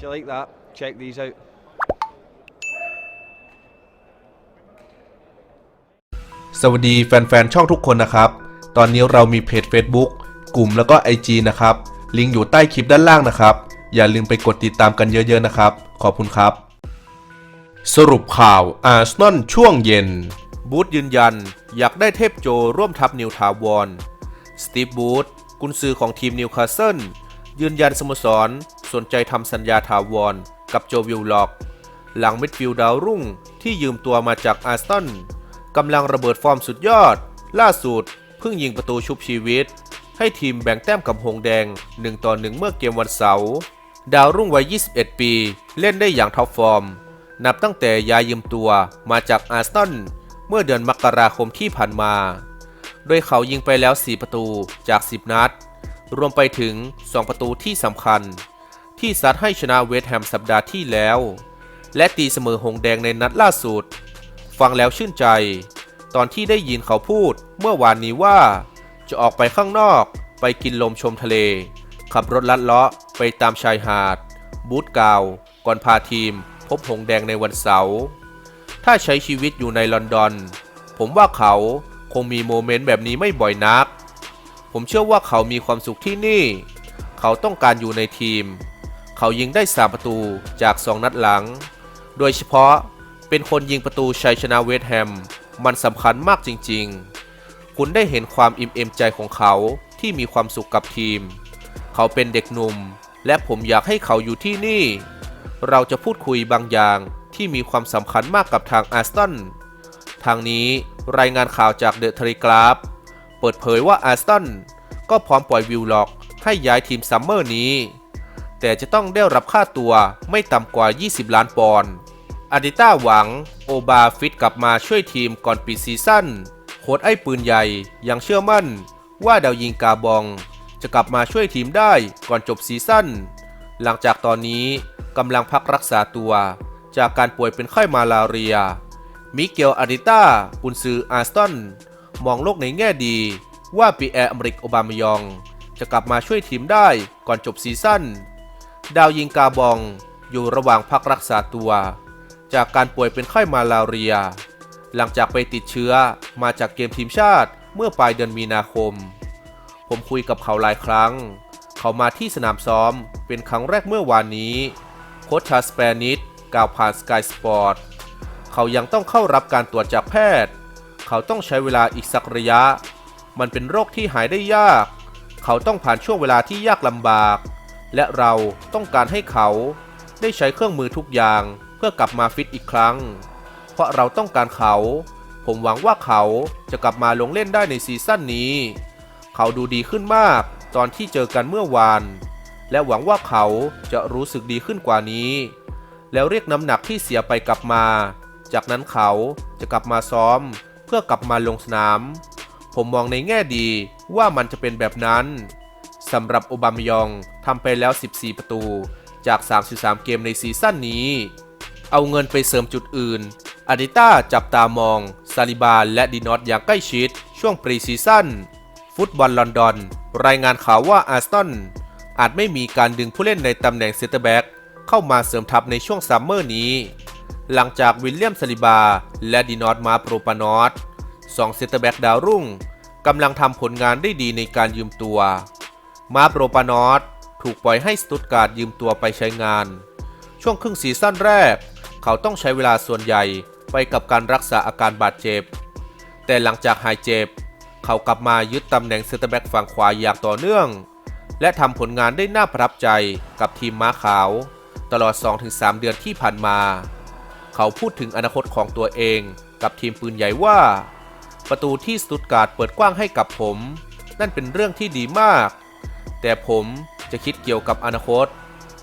If you like that, check these out. สวัสดีแฟนๆ ช่องทุกคนนะครับ ตอนนี้เรามีเพจ Facebook กลุ่มแล้วก็ IG นะครับ ลิงก์อยู่ใต้คลิปด้านล่างนะครับ อย่าลืมไปกดติดตามกันเยอะๆนะครับ ขอบคุณครับ สรุปข่าวอาร์เซนอลช่วงเย็น บูธยืนยัน อยากได้เทพโจร่วมทัพนิวทาวอน สตีฟบูธกุนซือของทีมนิวคาสเซิลยืนยันสโมสร สนใจทำสัญญาถาวรกับโจวิลล็อก หลังมิดฟิลด์ดาวรุ่งที่ยืมตัวมาจากอาร์เซนกำลังระเบิดฟอร์มสุดยอด ล่าสุดเพิ่งยิงประตูชุบชีวิต ให้ทีมแบ่งแต้มกับหงแดง 1 ต่อ 1 เมื่อเกมวันเสาร์ดาวรุ่งวัย 21 ปี เล่นได้อย่างท็อปฟอร์ม นับตั้งแต่ย้ายยืมตัวมาจากอาร์เซนเมื่อเดือนมกราคมที่ผ่านมา โดยเขายิงไปแล้ว 4 ประตูจาก 10 นัด รวมไปถึง 2 ประตูที่สำคัญ ที่ซัดให้ชนะเวสต์แฮมสัปดาห์ที่แล้ว และตีเสมอหงแดงในนัดล่าสุด ฟังแล้วชื่นใจ ตอนที่ได้ยินเขาพูดเมื่อวานนี้ว่า จะออกไปข้างนอกไปกินลมชมทะเล ขับรถลัดเลาะไปตามชายหาด บูธกาว ก่อนพาทีม พบหงแดงในวันเสาร์ถ้าใช้ชีวิตอยู่ในลอนดอน ผมว่าเขาคงมีโมเมนต์แบบนี้ไม่บ่อยนัก ผมเชื่อว่าเขามีความสุขที่นี่ เขาต้องการอยู่ในทีม เขายิงได้ 3 ประตูจาก 2 นัดหลัง โดยเฉพาะเป็นคนยิงประตูชัยชนะเวสต์แฮม มันสำคัญมากจริงๆ คุณได้เห็นความอิ่มเอมใจของเขาที่มีความสุขกับทีม เขาเป็นเด็กหนุ่ม และผมอยากให้เขาอยู่ที่นี่ เราจะพูดคุยบางอย่างที่มีความสำคัญมากกับทางอาร์สตัน ทางนี้รายงานข่าวจากเดอะทริกราฟเปิดเผยว่าอาร์สตันก็พร้อมปล่อยวิลล็อกให้ย้ายทีมซัมเมอร์นี้ แต่จะต้องได้รับค่าตัวไม่ต่ำกว่า 20 ล้านปอนด์อาดิต้าหวังโอบาฟิตกลับมาช่วยทีมก่อนปิดซีซั่นโค้ชไอ้ปืนใหญ่ยังเชื่อมั่น ว่าดาวยิงกาบอง จะกลับมาช่วยทีมได้ก่อนจบซีซั่นหลังจากตอนนี้กำลังพักรักษาตัว จากการป่วยเป็นไข้มาลาเรีย มิเกลอาริต้ากุนซืออาร์สตัน มองโลกในแง่ดีว่าปีแอร์อเมริกโอบามายอง จะกลับมาช่วยทีมได้ก่อนจบซีซั่น ดาวยิงกาบองอยู่ระหว่างพักรักษาตัว จากการป่วยเป็นไข้มาลาเรีย หลังจากไปติดเชื้อมาจากเกมทีมชาติเมื่อปลายเดือนมีนาคม ผมคุยกับเขาหลายครั้ง เขามาที่สนามซ้อมเป็นครั้งแรกเมื่อวานนี้ โค้ชชาสเปนิดกล่าวผ่านสกายสปอร์ตเขายังต้องเข้ารับการตรวจจากแพทย์ เขาต้องใช้เวลาอีกสักระยะ มันเป็นโรคที่หายได้ยาก เขาต้องผ่านช่วงเวลาที่ยากลำบาก และเราต้องการให้เขาได้ใช้เครื่องมือทุกอย่างเพื่อกลับมาฟิตอีกครั้ง เพราะเราต้องการเขา ผมหวังว่าเขาจะกลับมาลงเล่นได้ในซีซั่นนี้ เขาดูดีขึ้นมากตอนที่เจอกันเมื่อวาน และหวังว่าเขาจะรู้สึกดีขึ้นกว่านี้ แล้วเรียกน้ำหนักที่เสียไปกลับมา จากนั้นเขาจะกลับมาซ้อม เพื่อกลับมาลงสนาม ผมมองในแง่ดีว่ามันจะเป็นแบบนั้น สำหรับโอบามายองทำไปแล้ว 14 ประตู จาก 33 เกมในซีซั่นนี้ เอาเงินไปเสริมจุดอื่นอาดิต้าจับตามอง ซาลิบาและดีนอตอย่างใกล้ชิด ช่วงปรีซีซั่น ฟุตบอลลอนดอน รายงานข่าวว่าอาร์สตันอาจไม่มีการดึงผู้เล่นในตำแหน่งเซนเตอร์แบ็กเข้ามาเสริมทัพในช่วงซัมเมอร์นี้ หลังจากวิลเลียมซาลิบา และดีนอตมาโปรปานอตสองเซนเตอร์แบ็กดาวรุ่งกำลังทำผลงานได้ดีในการยืมตัว มาโปรปานอตถูกปล่อยให้สตุตการ์ดยืมตัวไปใช้งาน ช่วงครึ่งซีซั่นแรก เขาต้องใช้เวลาส่วนใหญ่ไปกับการรักษาอาการบาดเจ็บ แต่หลังจากหายเจ็บ เขากลับมายึดตำแหน่งเซนเตอร์แบ็กฝั่งขวาอย่างต่อเนื่อง และทำผลงานได้น่าประทับใจกับทีมม้าขาว ตลอด 2-3 เดือนที่ผ่านมา เขาพูดถึงอนาคตของตัวเองกับทีมปืนใหญ่ว่า ประตูที่สตุตการ์ดเปิดกว้างให้กับผม นั่นเป็นเรื่องที่ดีมาก แต่ผมจะคิดเกี่ยวกับอนาคต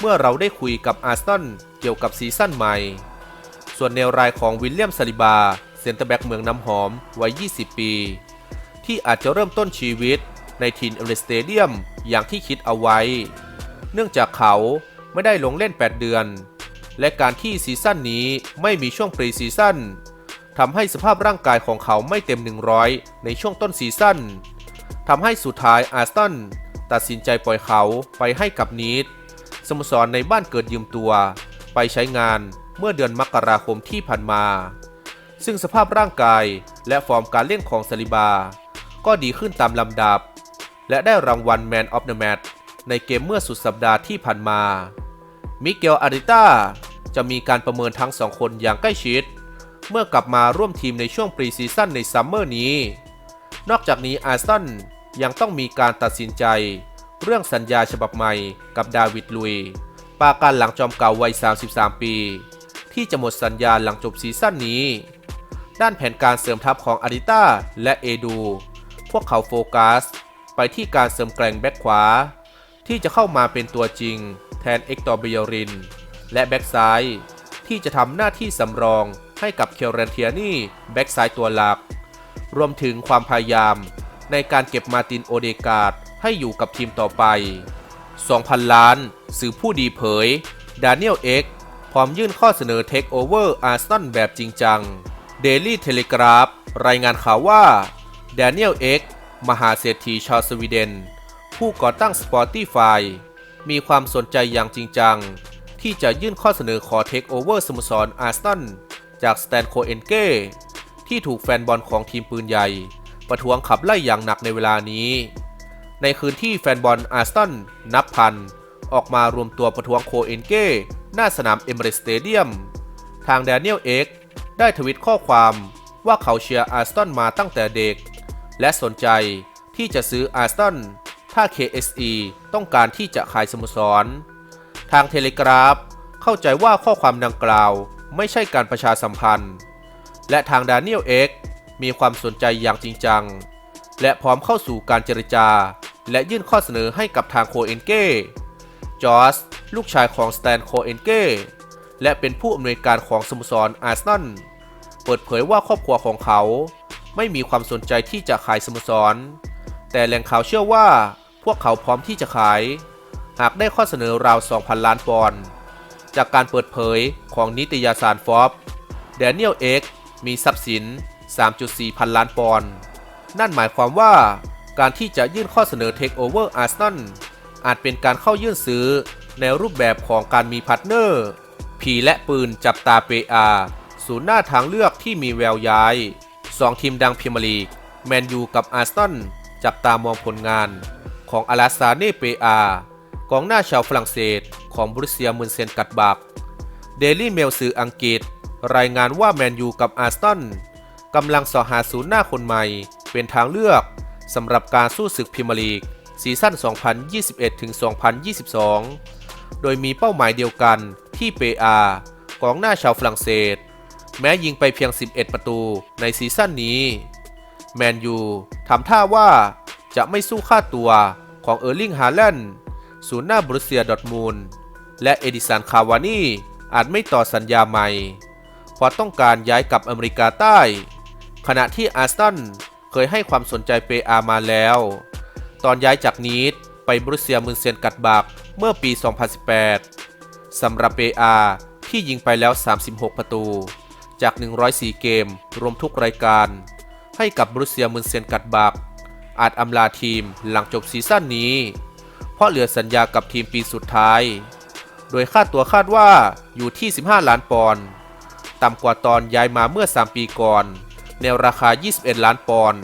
เมื่อเราได้คุยกับอาร์สตันเกี่ยวกับซีซั่นใหม่ ส่วนแนวรายของวิลเลียมซาลิบาเซนเตอร์แบ็กเมืองน้ำหอมวัย 20 ปี ที่อาจจะเริ่มต้นชีวิตในทีนเอเรสเตเดียมอย่างที่คิดเอาไว้ เนื่องจากเขาไม่ได้ลงเล่น 8 เดือน และการที่ซีซั่นนี้ไม่มีช่วงปรีซีซั่นทำให้สภาพร่างกายของเขาไม่เต็ม 100 ในช่วงต้นซีซั่นทำให้สุดท้ายอาร์สตัน ตัดสินใจปล่อยเขาไปให้กับนีดสโมสรในบ้านเกิดยืมตัว ไปใช้งานเมื่อเดือนมกราคมที่ผ่านมา ซึ่งสภาพร่างกายและฟอร์มการเล่นของซาลิบา ก็ดีขึ้นตามลำดับ และได้รางวัล Man of the Match ในเกมเมื่อสุดสัปดาห์ที่ผ่านมา มิเกลอาริต้าจะมีการประเมินทั้งสองคนอย่างใกล้ชิด เมื่อกลับมาร่วมทีมในช่วงปรีซีซั่นในซัมเมอร์นี้ นอกจากนี้อาร์ตัน ยังต้องมีการตัดสินใจ เรื่องสัญญาฉบับใหม่กับดาวิดลุย ปาการหลังจอมเก่าวัย 33 ปี ที่จะหมดสัญญาหลังจบซีซั่นนี้ ด้านแผนการเสริมทัพของอาริต้าและเอดู พวกเขาโฟกัส ไปที่การเสริมแกร่งแบ็คขวา ที่จะเข้ามาเป็นตัวจริง แทนเอ็กตอร์เบยริน และแบ็กซ้าย ที่จะทำหน้าที่สำรองให้กับเคลเรนเทียนี่แบ็กซ้ายตัวหลัก รวมถึงความพยายาม ในการเก็บมาตินโอเดกาดให้อยู่กับทีมต่อไป 2,000 ล้าน สื่อผู้ดีเผย ดานิเอลเอ็กพร้อมยื่นข้อเสนอเทคโอเวอร์อาร์ตันแบบจริงจังเดลี่เทเลกราฟรายงานข่าวว่าดานิเอลเอ็กมหาเศรษฐีชาวสวีเดน ผู้ก่อตั้ง Spotify มีความสนใจอย่างจริงจัง ที่จะยื่นข้อเสนอขอเทคโอเวอร์สโมสรอาร์ตันจากสแตนโคเอนเก้ที่ถูกแฟนบอลของทีมปืนใหญ่ ประท้วงขับไล่อย่างหนักในเวลานี้ ในคืนที่แฟนบอลอาร์ตันนับพัน ออกมารวมตัวประท้วงโคเอนเก้หน้าสนามเอเมเรสเตเดียม ทางแดเนียลเอ็กได้ทวิตข้อความว่าเขาเชียร์อาร์ตันมาตั้งแต่เด็ก และสนใจที่จะซื้ออาร์ตันถ้า KSE ต้องการที่จะขายสโมสร ทางเทเลกราฟเข้าใจว่าข้อความดังกล่าวไม่ใช่การประชาสัมพันธ์ และทางดานิเอลเอ็ก มีความสนใจอย่างจริงจัง และพร้อมเข้าสู่การเจรจา และยื่นข้อเสนอให้กับทางโคเอนเก้จอร์สลูกชายของสแตนโคเอนเก้และเป็นผู้อำนวยการของสโมสรอาร์เซนอลเปิดเผยว่าครอบครัวของเขาไม่มีความสนใจที่จะขายสโมสร แต่แหล่งข่าวเชื่อว่าพวกเขาพร้อมที่จะขาย หากได้ข้อเสนอราว 2,000 ล้านปอนด์จากการเปิดเผยของนิตยสารฟอบแดเนียลเอ็กมีทรัพย์สิน 3.4 พันล้านปอนด์ นั่นหมายความว่าการที่จะยื่นข้อเสนอเทคโอเวอร์อาร์เซนอลอาจเป็นการเข้ายื่นซื้อในรูปแบบของการมีพาร์ทเนอร์ผีและปืนจับตาเปอาศูนย์หน้าทางเลือกที่มีแววย้าย 2 ทีมดังพรีเมียร์ลีกแมนยูกับอาร์เซนอลจับตามองผลงานของอาลาซาเน่เปอากองหน้าชาวฝรั่งเศสของบรุเซียมุนเซนกัดบักเดลี่เมลสื่ออังกฤษ รายงานว่าแมนยูกับอาร์เซนอล กำลังสอหาศูนย์หน้าคนใหม่ เป็นทางเลือกสำหรับการสู้ศึกพรีเมียร์ลีกซีซั่น 2021-2022 โดยมีเป้าหมายเดียวกันที่เปอากองหน้าชาวฝรั่งเศส แม้ยิงไปเพียง 11 ประตูในซีซั่นนี้ แมนยูทำท่าว่าจะไม่สู้ค่าตัวของเออร์ลิงฮาแลนด์ศูนย์หน้าบรุเซียดอร์ทมูลและเอดิสันคาวานี่อาจไม่ต่อสัญญาใหม่เพราะต้องการย้ายกลับอเมริกาใต้ ขณะที่อาร์สตันเคยให้ความสนใจเปอามาแล้ว ตอนย้ายจากนีดไปบรุเซียมุนเซนกัดบักเมื่อปี 2018 สำหรับเปอาที่ยิงไปแล้ว 36 ประตู จาก 104 เกม รวมทุกรายการ ให้กับบรุเซียมุนเซนกัดบักอาจอำลาทีมหลังจบซีซั่นนี้ เพราะเหลือสัญญากับทีมปีสุดท้าย โดยค่าตัวคาดว่าอยู่ที่ 15 ล้านปอนด์ ต่ำกว่าตอนย้ายมาเมื่อ 3 ปีก่อน ในราคา 21 ล้านปอนด์